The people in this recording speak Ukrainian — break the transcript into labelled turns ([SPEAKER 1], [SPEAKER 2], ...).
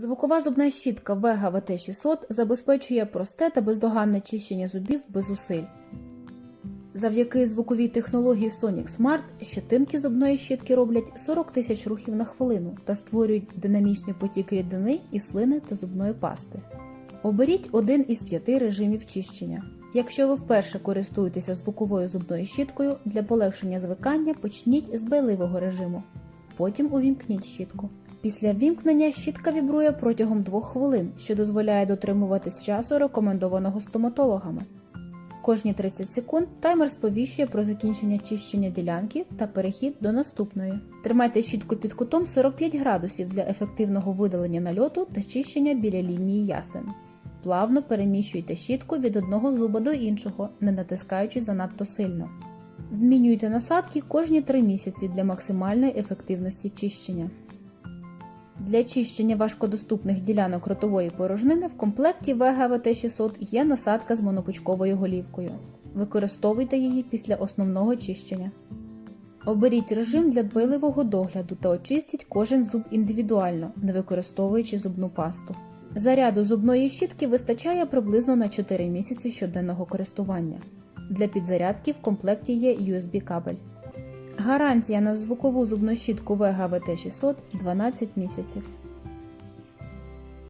[SPEAKER 1] Звукова зубна щітка Vega VT600 забезпечує просте та бездоганне чищення зубів без зусиль. Завдяки звуковій технології Sonic Smart щетинки зубної щітки роблять 40 тисяч рухів на хвилину та створюють динамічний потік рідини і слини та зубної пасти. Оберіть один із п'яти режимів чищення. Якщо ви вперше користуєтеся звуковою зубною щіткою, для полегшення звикання почніть з байливого режиму. Потім увімкніть щітку. Після ввімкнення щітка вібрує протягом 2 хвилин, що дозволяє дотримуватись часу, рекомендованого стоматологами. Кожні 30 секунд таймер сповіщує про закінчення чищення ділянки та перехід до наступної. Тримайте щітку під кутом 45 градусів для ефективного видалення нальоту та чищення біля лінії ясен. Плавно переміщуйте щітку від одного зуба до іншого, не натискаючи занадто сильно. Змінюйте насадки кожні 3 місяці для максимальної ефективності чищення. Для чищення важкодоступних ділянок ротової порожнини в комплекті Vega VT600 є насадка з монопучковою голівкою. Використовуйте її після основного чищення. Оберіть режим для дбайливого догляду та очистіть кожен зуб індивідуально, не використовуючи зубну пасту. Заряду зубної щітки вистачає приблизно на 4 місяці щоденного користування. Для підзарядки в комплекті є USB кабель. Гарантія на звукову зубну щітку Vega VT600 12 місяців.